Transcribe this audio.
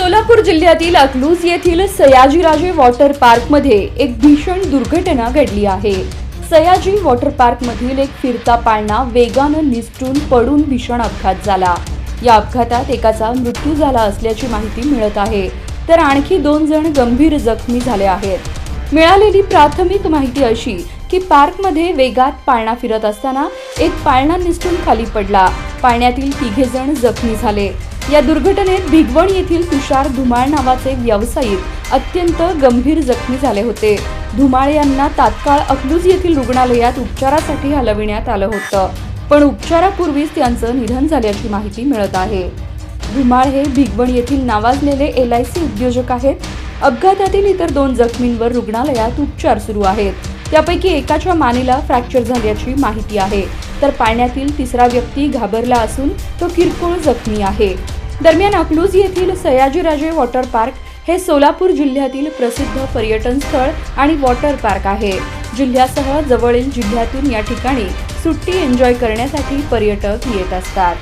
सोलापूर जिल्ह्यातील अकलूज येथील सयाजीराजे वॉटर पार्कमध्ये एक भीषण दुर्घटना घडली आहे. सयाजी वॉटर पार्कमधील एक फिरता पाळणा वेगानं निसटून पडून भीषण अपघात झाला. या अपघातात एकाचा मृत्यू झाला असल्याची माहिती मिळत आहे. तर आणखी दोन जण गंभीर जखमी झाले आहेत. मिळालेली प्राथमिक माहिती अशी की पार्कमध्ये वेगात पाळणा फिरत असताना एक पाळणा निसटून खाली पडला. पाळण्यातील तिघे जण जखमी झाले. या दुर्घटनेत भिगवण येथील तुषार धुमाळ नावाचे व्यावसायिक अत्यंत गंभीर जखमी झाले होते. धुमाळ यांना तात्काळ अकलूज येथील रुग्णालयात उपचारासाठी हलविण्यात आलं होतं. पण उपचारापूर्वीच त्यांचं निधन झाल्याची माहिती मिळत आहे. धुमाळ हे भिगवण येथील नावाजलेले एल आय सी उद्योजक आहेत. अपघातातील इतर दोन जखमींवर रुग्णालयात उपचार सुरू आहेत. त्यापैकी एकाच्या मानेला फ्रॅक्चर झाल्याची माहिती आहे. तर पाण्यातील तिसरा व्यक्ती घाबरला असून तो किरकोळ जखमी आहे. दरम्यान अकलूज येथील सयाजीराजे वॉटर पार्क हे सोलापूर जिल्ह्यातील प्रसिद्ध पर्यटन स्थळ आणि वॉटर पार्क आहे. जिल्ह्यासह जवळील जिल्ह्यातून या ठिकाणी सुट्टी एन्जॉय करण्यासाठी पर्यटक येत असतात.